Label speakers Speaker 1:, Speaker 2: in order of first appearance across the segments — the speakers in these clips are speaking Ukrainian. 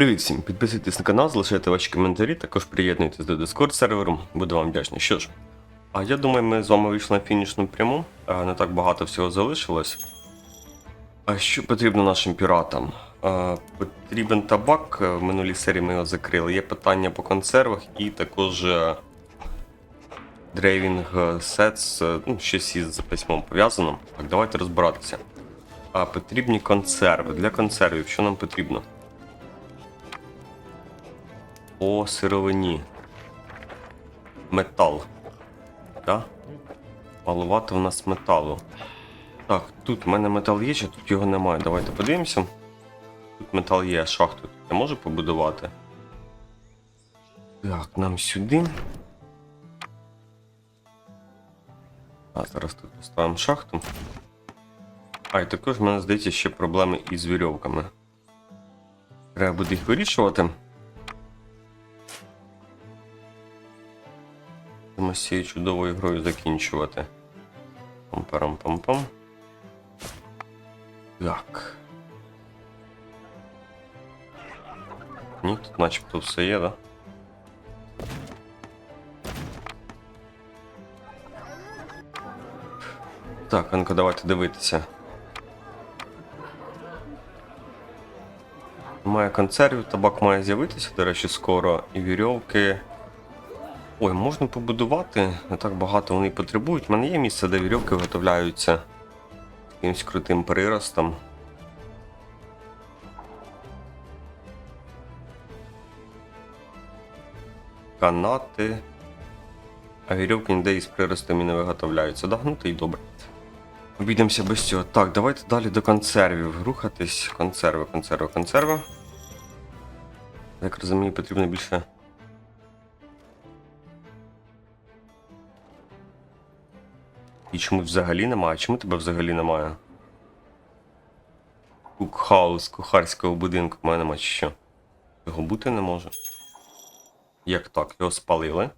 Speaker 1: Привіт всім! Підписуйтесь на канал, залишайте ваші коментарі, також приєднуйтесь до Discord серверу, буду вам вдячний. Що ж, а я думаю, ми з вами вийшли на фінішну пряму, не так багато всього залишилось. А що потрібно нашим піратам? Потрібен табак, е, в минулій серії ми його закрили. Є питання по консервах і також е, дрейвінг сетс, е, ну, щось із письмом пов'язано. Так, давайте розбиратися. А, потрібні консерви. Для консервів, що нам потрібно? По сировині. Метал. Так? Малувато в нас металу. Так, тут в мене метал є, чи тут його немає. Давайте подивимося. Тут метал є, шахту я можу побудувати. Так, нам сюди. А, зараз тут поставимо шахту. А, і також в мене здається ще проблеми із вірьовками. Треба буде їх вирішувати. Будемо з цією чудовою грою закінчувати. Пам-парам-пам-пам. Так. Ні, тут начебто все є, да? Так, а ну-ка давайте дивитися. Має консервів, табак має з'явитися, до речі, скоро, і вірьовки. Ой, можна побудувати, не так багато вони потребують. У мене є місце, де вірьовки виготовляються якимось крутим приростом. Канати. А вірьовки ніде із і не виготовляються. Да? Ну й добре. Обійдемося без цього. Так, давайте далі до консервів. Рухатись. Консерви, консерви, консерви. Як розумію, потрібно більше. І чому взагалі немає? Чому тебе взагалі немає? Кукхаус, кухарського будинку в мене немає що? Його бути не може. Як так? Його спалили?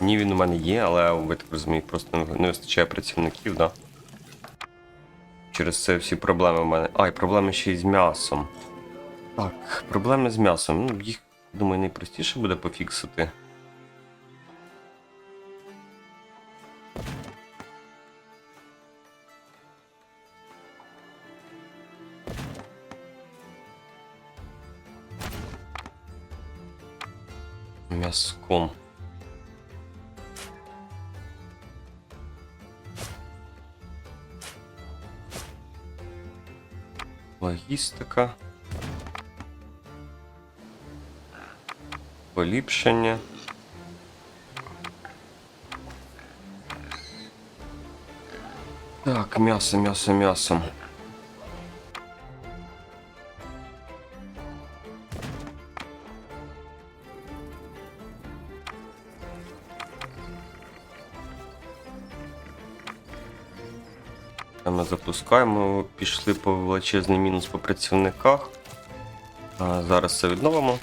Speaker 1: Ні, він у мене є, але ви так розумієте, просто не- вистачає працівників, да? Через це всі проблеми в мене. А, і проблеми ще й з м'ясом. Так, проблеми з м'ясом. Ну, їх, думаю, найпростіше буде пофіксити. М'яском. Логістика. Поліпшення. Так, м'ясо, м'ясо, м'ясо. Запускаємо, пішли по величезний мінус по працівниках. Зараз це відновимо.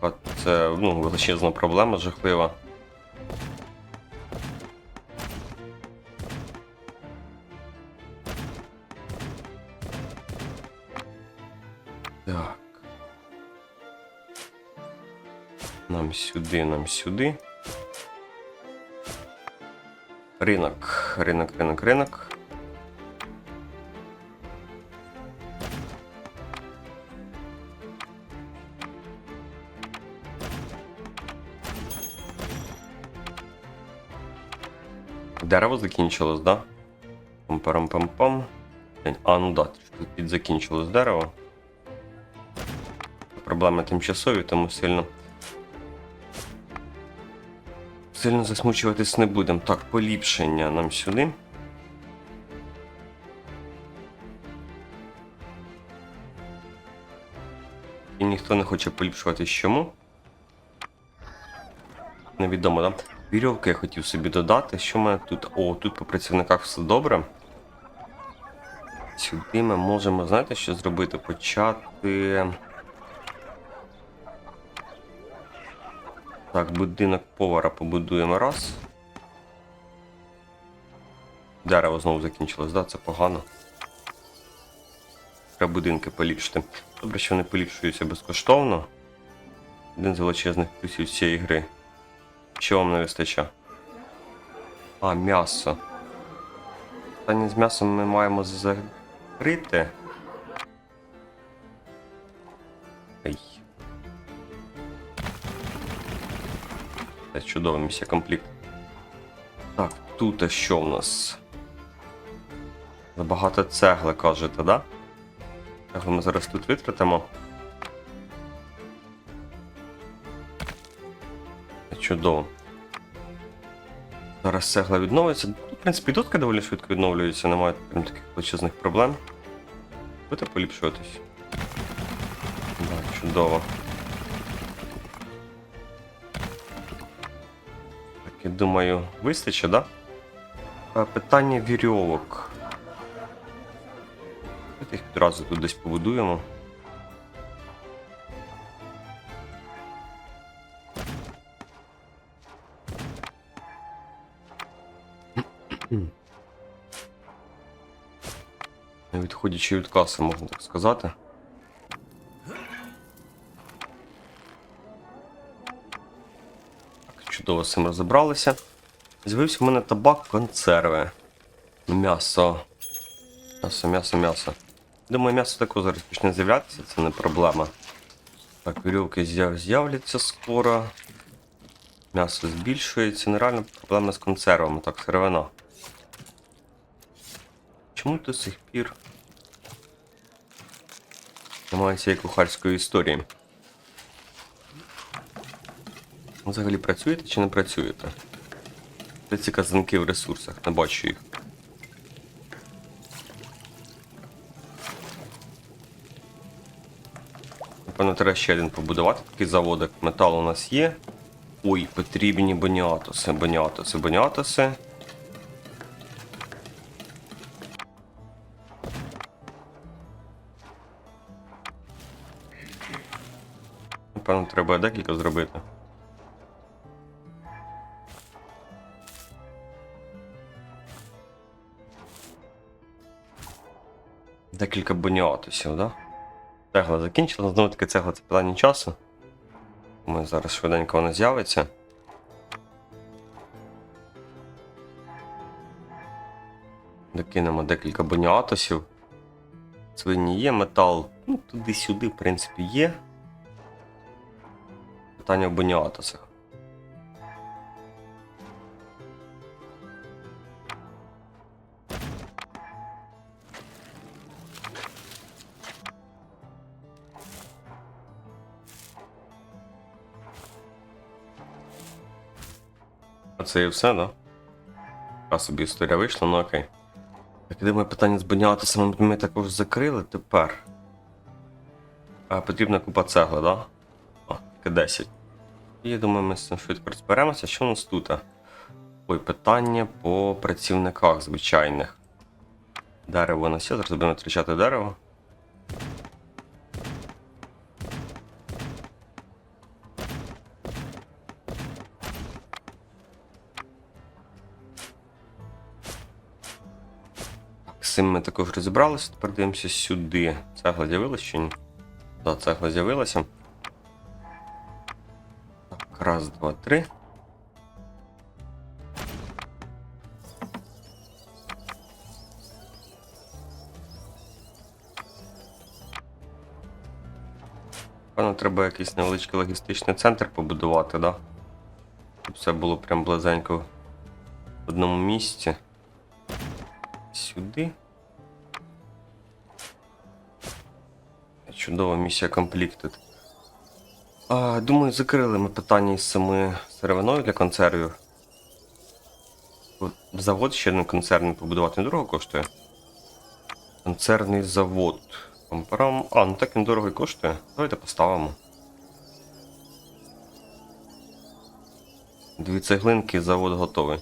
Speaker 1: Така це ну, величезна проблема, жахлива. Так. Нам сюди, нам сюди. Ринок, ринок, ринок, ринок. Дерево закінчилось, да? Пам-парам-пам-пам. А, ну да, трішки підзакінчилось дерево. Проблеми тимчасові, тому сильно. Сильно засмучуватись не будемо. Так, поліпшення нам сюди. І ніхто не хоче поліпшуватись чому. Невідомо, да? Вірьовки я хотів собі додати. Що в мене тут? О, тут по працівниках все добре. Сюди ми можемо, знаєте, що зробити? Почати. Так, будинок повара побудуємо раз. Дерево знову закінчилось, да? Це погано. Треба будинки поліпшити. Добре, що вони поліпшуються безкоштовно. Один з величезних плюсів цієї гри. Що вам не вистачає? А, м'ясо. Питання з м'ясом ми маємо закрити. Ей. Це чудова місія комплект. Так, тут що в нас? Забагато цегли, кажете, да? Цегли ми зараз тут витратимо. Чудово. Зараз цегла відновиться. Ну, В принципі, дотка доволі швидко відновлюється, немає прям таких величезних проблем. Будете поліпшуватись. Да, чудово. Думаю, вистачить, да? Е, Питання вірьовок. Давайте їх відразу тут десь побудуємо. Не відходячи від каси, можна так сказати. Чудово з цим розібралися. З'явився в мене табак, консерви. М'ясо. М'ясо, м'ясо, м'ясо. Думаю, м'ясо також зараз почне з'являтися, це не проблема. Так, вірьовки з'являться скоро. М'ясо збільшується. Нереально проблема з консервами, так, сировина. Чому до сих пір немає цієї кухарської історії? Ви Взагалі працюєте чи не працюєте? Де ці казанки в ресурсах? Не бачу їх. Напевно, треба ще один побудувати. Такий заводик. Метал у нас є. Ой, потрібні боніатоси, боніатоси, боніатоси. Напевно, треба декілька зробити. Декілька боніатосів, да? Цегла закінчила, знову таки цегла це питання часу. Ми зараз швиденько вона з'явиться. Докинемо декілька боніатосів. Свині є, метал, ну, туди-сюди, в принципі, є. Питання в боніатосах. Це і все, да? А собі історія вийшла, ну окей. Так, я думаю, питання з боніатосами ми також закрили тепер. А, потрібна купа цегли, да? О, тільки 10. І я думаю, ми з цим швидко розберемося. Що у нас тут? Ой, питання по працівниках звичайних. Дерево у нас є, зараз будемо втрачати дерево. Цим ми також розібралися, тепер дивимося сюди. Цегла з'явилася чи ні? Так, цегла з'явилася. Так, раз, два, три. Певно, треба якийсь невеличкий логістичний центр побудувати, да? Щоб все було прям близенько в одному місці. Сюди. Чудова місія Completed. А, думаю, закрили ми питання із самою сировиною для консервів. Завод ще один концерний побудувати недорого коштує. Концерний завод. Пам-парам. А, ну так він дорого коштує. Давайте поставимо. Дві цеглинки, завод готовий.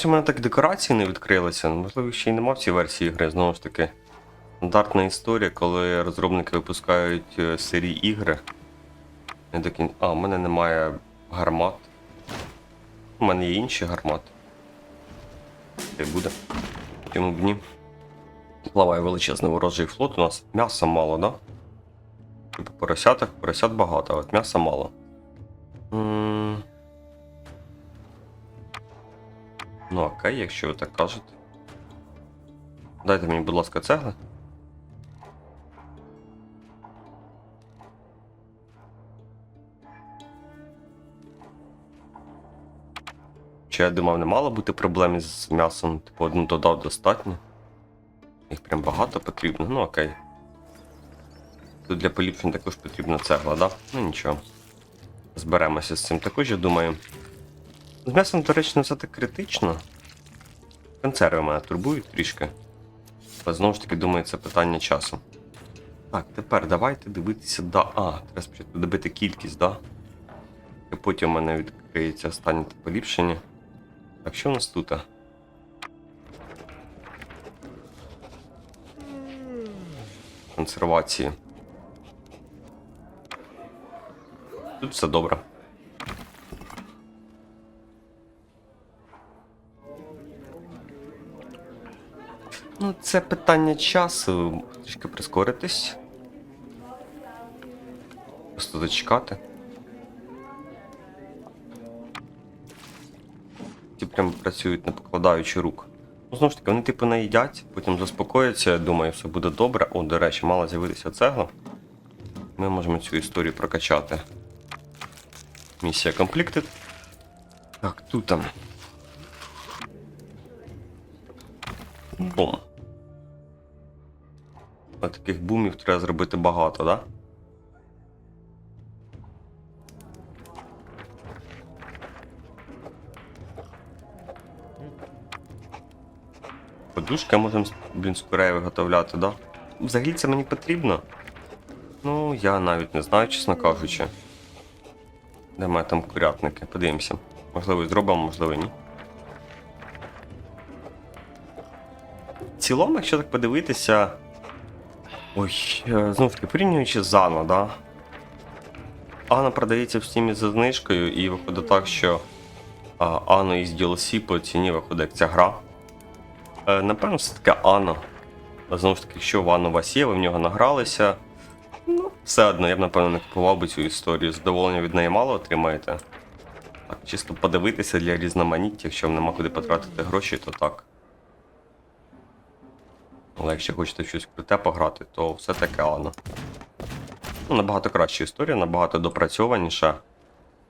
Speaker 1: Щось у мене так декорації не відкрилися. Можливо, ще й нема в цій версії гри. Знову ж таки, стандартна історія, коли розробники випускають е, серії ігри. Не до кін... А, у мене немає гармат. У мене є інші гармати. Це буде. Чому б ні? Плаває величезний ворожий флот. У нас м'яса мало, да? Типу поросяток, поросят багато, а от м'яса мало. Окей, якщо ви так кажете. Дайте мені, будь ласка, цегли. Чи я думав, не мало бути проблем із м'ясом, типу одну додав достатньо. Їх прям багато потрібно, ну окей. Тут для поліпшень також потрібна цегла, да? Ну нічого. Зберемося з цим також, я думаю. З м'ясом, до речі, не все так критично. Консерви мене турбують трішки. Але знову ж таки, думаю, це питання часу. Так, тепер давайте дивитися да. А, треба спочатку добити кількість, да? І потім у мене відкриється останнє поліпшення. Так, що у нас тут? Консервації. Тут все добре. Ну, це питання часу. Трішки прискоритись. Просто зачекати. Ті прям працюють не покладаючи рук. Ну, знову ж таки, вони типу наїдять, потім заспокояться, я думаю, все буде добре. О, до речі, мала з'явитися цегла. Ми можемо цю історію прокачати. Місія Completed. Так, тут там. Бум. А таких бумів треба зробити багато, да? Подушки можемо, блін, скорее виготовляти, да? Взагалі це мені потрібно. Ну, я навіть не знаю, чесно кажучи. Де має там курятники? Подивимося. Можливо, зробимо, можливо, ні. В цілому, якщо так подивитися. Ой, е, знову таки, порівнюючи з Ано, да? Ано продається в стімі за знижкою, і виходить так, що а, Ано із DLC по ціні виходить як ця гра. Е, напевно, все таки Ано. Знову ж таки, якщо в Ано у вас є, ви в нього награлися. Ну, все одно, я б напевно не купував би цю історію. Задоволення від неї мало отримаєте. Так, чисто подивитися для різноманіття, якщо вам нема куди потратити гроші, то так. Але якщо хочете щось круте пограти, то все таки Ано. Ну, набагато краща історія, набагато допрацьованіша.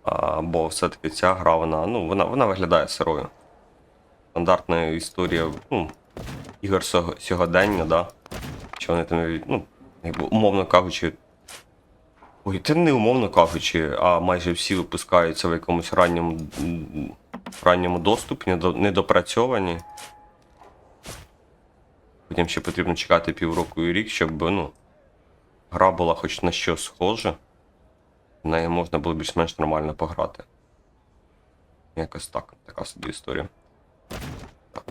Speaker 1: А, бо все-таки ця гра, вона, ну, вона, вона виглядає сирою. Стандартна історія, ну, ігор сьогодення, да. Що вони там, ну, якби умовно кажучи. Ой, це не умовно кажучи, а майже всі випускаються в якомусь ранньому, ранньому доступі, недопрацьовані. Потім ще потрібно чекати півроку і рік, щоб ну, гра була хоч на що схожа. В неї можна було більш-менш нормально пограти. Якось так, така собі історія. Так.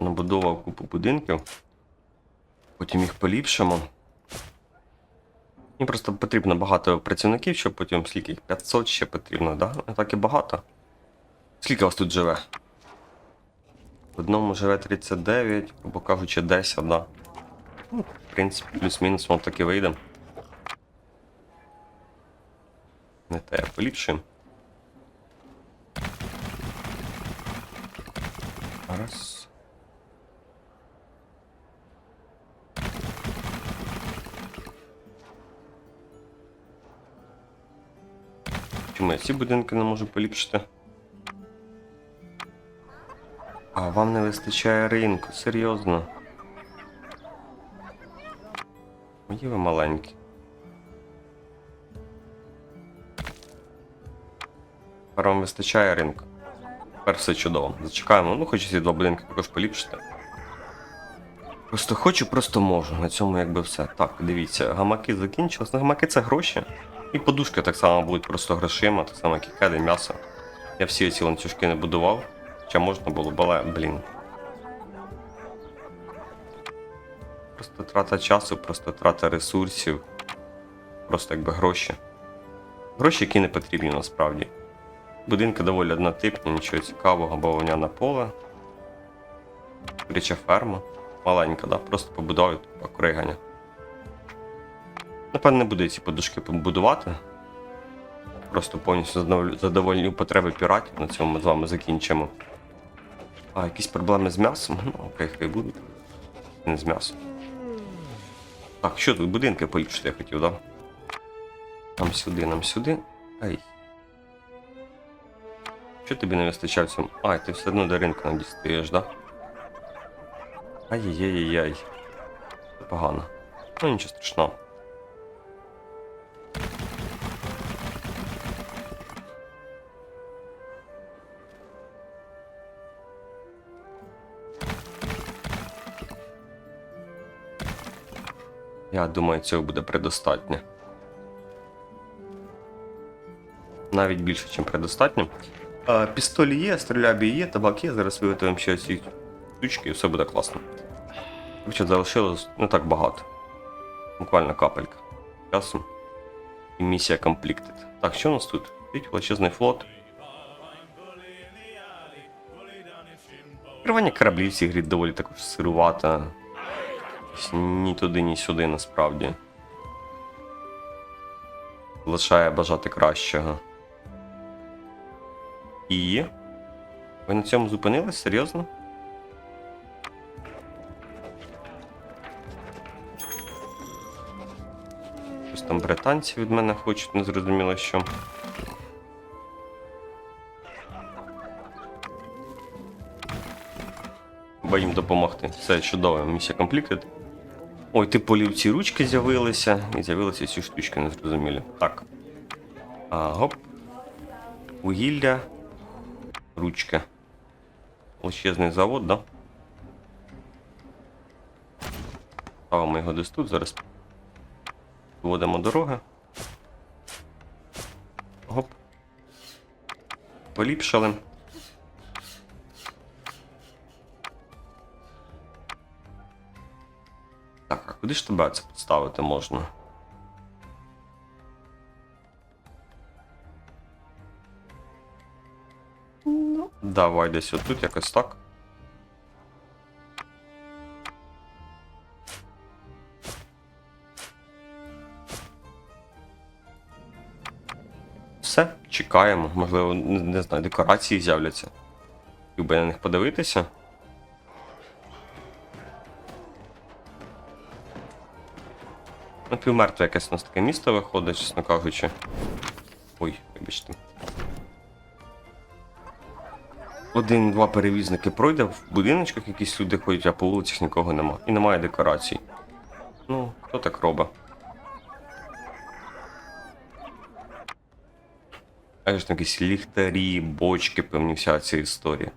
Speaker 1: Набудував купу будинків. Потім їх поліпшимо. Мені просто потрібно багато працівників, щоб потім скільки їх 500 ще потрібно, да? Не так і багато. Скільки вас тут живе? В одному живе 39, або кажучи 10, да. Ну, в принципі, плюс-мінус вам так і вийде. Не те, поліпшуємо. Раз. Я ці будинки не можу поліпшити? А вам не вистачає ринку, серйозно. Мої ви маленькі. Тепер вам вистачає ринку. Тепер все чудово. Зачекаємо, ну хочу ці два будинки також поліпшити. Просто хочу, просто можу. На цьому якби все. Так, дивіться, гамаки закінчились. Ну, гамаки це гроші. І подушки так само будуть просто грошима, так само, як і кеди, м'ясо. Я всі ці ланцюжки не будував. Хоча можна було, але, блін. Просто трата часу, просто трата ресурсів. Просто якби гроші. Гроші, які не потрібні насправді. Будинки доволі однотипні, нічого цікавого, бавовняне поле. Куряча ферма. Маленька, да? Просто побудові по криганя. Напевно, не буду ці подушки будувати. Просто повністю задовольню потреби піратів. На цьому ми з вами закінчимо. А, якісь проблеми з м'ясом? Ну, окей, хай будуть. Не з м'ясом. Так, що тут будинки поліпшити я хотів, да? Нам сюди, нам сюди. Ай. Що тобі не вистачає в цьому? Ай, ти все одно до ринку нам дістаєш, да? Ай-яй-яй-яй. Це погано. Ну нічого страшного. Я думаю, цього буде предостатньо. Навіть більше, ніж предостатньо. А, пістолі є, стрілябі є, табак є. Зараз виготовимо ще ці штучки і все буде класно. Короче, залишилось не так багато. Буквально капелька. Часу. І місія completed. Так, що у нас тут? Стоїть величезний флот. Керування кораблів в цій грі доволі також сирувата. Ні туди, ні сюди насправді. Лишає бажати кращого. І. Ви на цьому зупинились? Серйозно? Щось там британці від мене хочуть, незрозуміло що. Бо їм допомогти. Все чудово, місія completed. Ой, типу ці ручки з'явилися, і з'явилися ці штучки незрозумілі. Так. А, гоп. Вугілля. Ручка. Величезний завод, да? Ставимо його десь тут, зараз вводимо дороги. Гоп. Поліпшили. Куди ж тебе це підставити можна? Ну, давай десь отут якось так. Все, чекаємо. Можливо, не, знаю, декорації з'являться. Хотів би на них подивитися. Напівмертве якесь у нас таке місто виходить, чесно кажучи. Ой, вибачте. Один-два перевізники пройде в будиночках, якісь люди ходять, а по вулицях нікого нема. І немає декорацій. Ну, хто так робить? А ж там якісь ліхтарі, бочки, певні вся ця історія.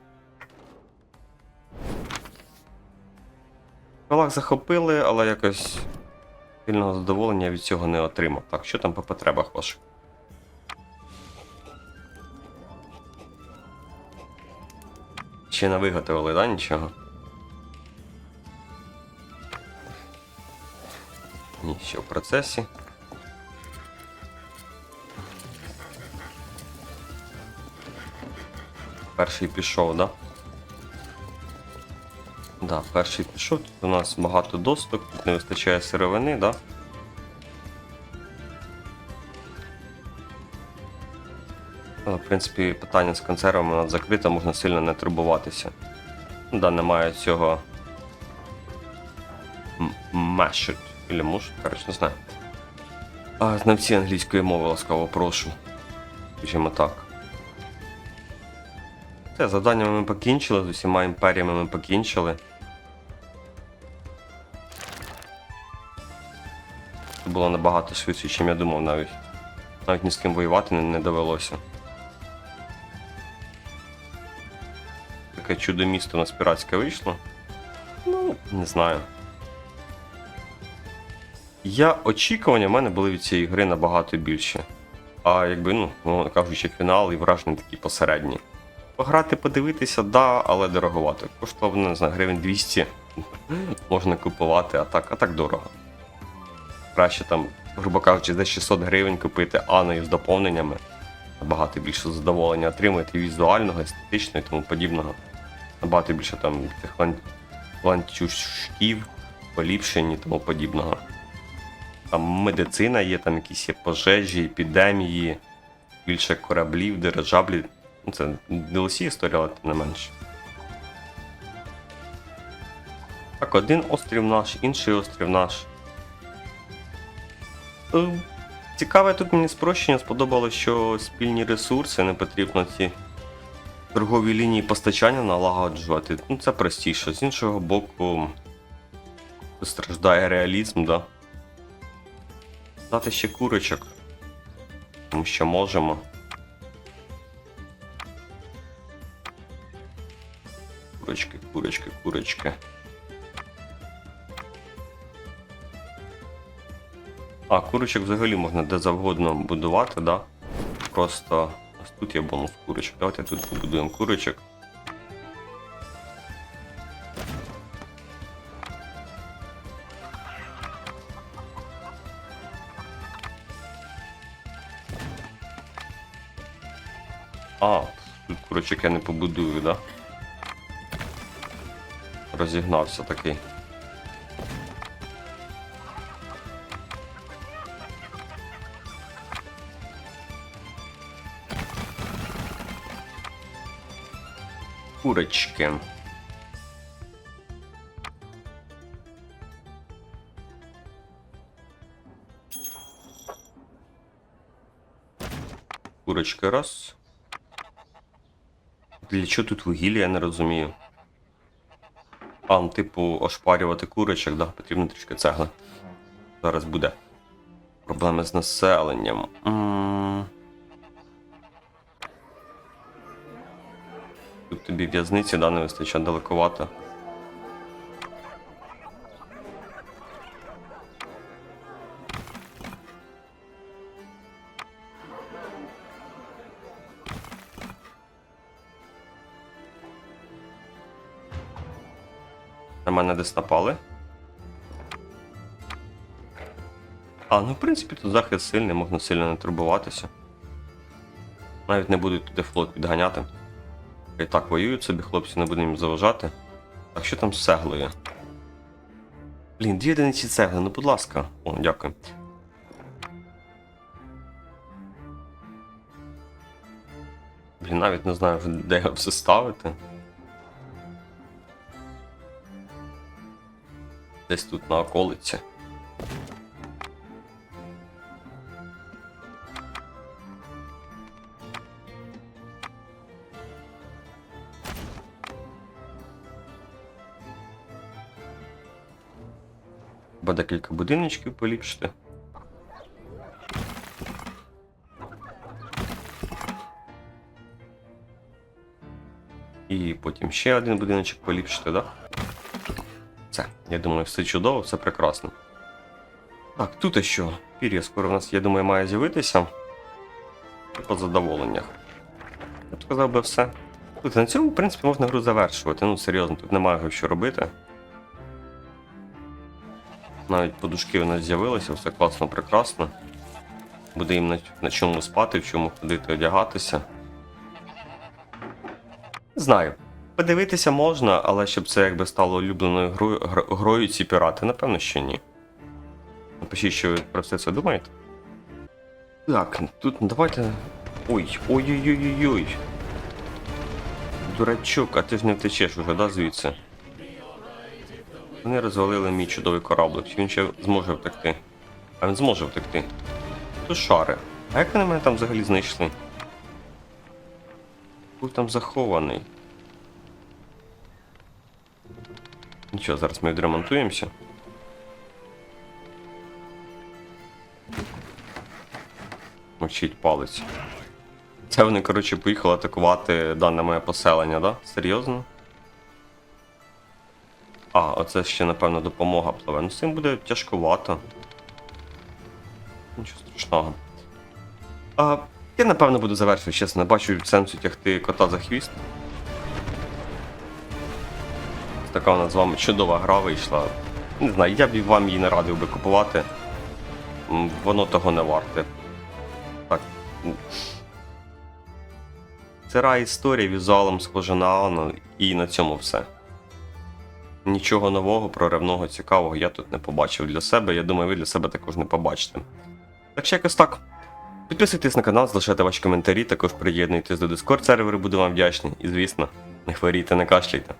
Speaker 1: Калах захопили, але якось сильного задоволення від цього не отримав. Так, що там по потребах ваших? Ще не виготовили, да, нічого? Ні, ще в процесі. Перший пішов, да? Да, перший пішов. У нас багато доступ, тут не вистачає сировини, да? Але, в принципі, питання з консервами у нас закрите, можна сильно не турбуватися. Ну Да, немає цього. Mashed. Или муж, коротше, не знаю. А, знавці англійської мови ласкаво прошу. Скажімо так. Все, завданнями ми покінчили, з усіма імперіями ми покінчили. Було набагато швидше, ніж я думав навіть. Навіть ні з ким воювати не, довелося. таке чудо місто у нас піратське вийшло. Ну, не знаю. Я очікування в мене були від цієї гри набагато більше. А якби, ну, мовно кажучи, фінал і враження такі посередні. Пограти, подивитися, да, але дороговато. Коштував, не знаю, гривень 200 можна купувати, а так, а так дорого. Краще там, грубо кажучи, за 600 гривень купити Аною з доповненнями. Набагато більше задоволення отримати візуального, естетичного і тому подібного. Набагато більше там лан- ланцюжків, поліпшень і тому подібного. Там медицина є, там якісь є пожежі, епідемії, більше кораблів, дирижаблі. Ну, це DLC історія, але тим не менше. Так, один острів наш, інший острів наш. Е, Цікаве тут мені спрощення сподобалось, що спільні ресурси не потрібно ці торгові лінії постачання налагоджувати. Ну, це простіше. З іншого боку, страждає реалізм, да. Дати ще курочок. Тому що можемо. Курочки, курочки, курочки. А, курочок взагалі можна де завгодно будувати, да? Просто ось тут є бонус курочок. Давайте тут побудуємо курочок. А, тут курочок я не побудую, да? Розігнався такий. Курочки. Курочки раз. Для чого тут вугілля, я не розумію. А, ну, типу, ошпарювати курочок, да, потрібно трішки цегли. Зараз буде. Проблеми з населенням. М. тобі в'язниці, да, не вистачає далековато. На мене десь напали. А, ну в принципі тут захист сильний, можна сильно не турбуватися. Навіть не буду туди флот підганяти. І так воюють собі, хлопці, не будемо їм заважати. Так що там з цеглою? Блін, дві одиниці цегли, ну будь ласка. О, дякую. Блін, навіть не знаю, де його все ставити. Десь тут на околиці. Бо декілька будиночків поліпшити. І потім ще один будиночок поліпшити, так? Це, я думаю, все чудово, все прекрасно. Так, тут що? Пір'я скоро в нас, я думаю, має з'явитися. І по задоволеннях. Я б сказав би все. Тут на цьому, в принципі, можна гру завершувати. Ну, серйозно, тут немає що робити. Навіть подушки у нас з'явилися, все класно, прекрасно. Буде їм на, на чому спати, в чому ходити, одягатися. Знаю. Подивитися можна, але щоб це якби стало улюбленою грою, гро- грою ці пірати, напевно, що ні. Напишіть, що ви про все це думаєте. Так, тут давайте. Ой, ой-ой-ой-ой-ой. Дурачок, а ти ж не втечеш уже, да, звідси? Вони розвалили мій чудовий кораблик. Він ще зможе втекти? А він зможе втекти. То шари. А як вони мене там взагалі знайшли? Був там захований. Нічого, зараз ми відремонтуємося. Мовчить палець. Це вони, коротше, поїхали атакувати дане моє поселення, да? Серйозно? А, оце ще, напевно, допомога пливе. Ну, з цим буде тяжкувато. Нічого страшного. А, я, напевно, буду завершувати, чесно, не бачу сенсу тягти кота за хвіст. Така у нас з вами чудова гра вийшла. Не знаю, я б вам її не радив би купувати. Воно того не варте. Так. Сира історія візуалом схожа на Ану, і на цьому все. Нічого нового, проривного, цікавого я тут не побачив для себе. Я думаю, ви для себе також не побачите. Так що якось так. Підписуйтесь на канал, залишайте ваші коментарі, також приєднуйтесь до Discord серверу, буду вам вдячний. І звісно, не хворійте, не кашляйте.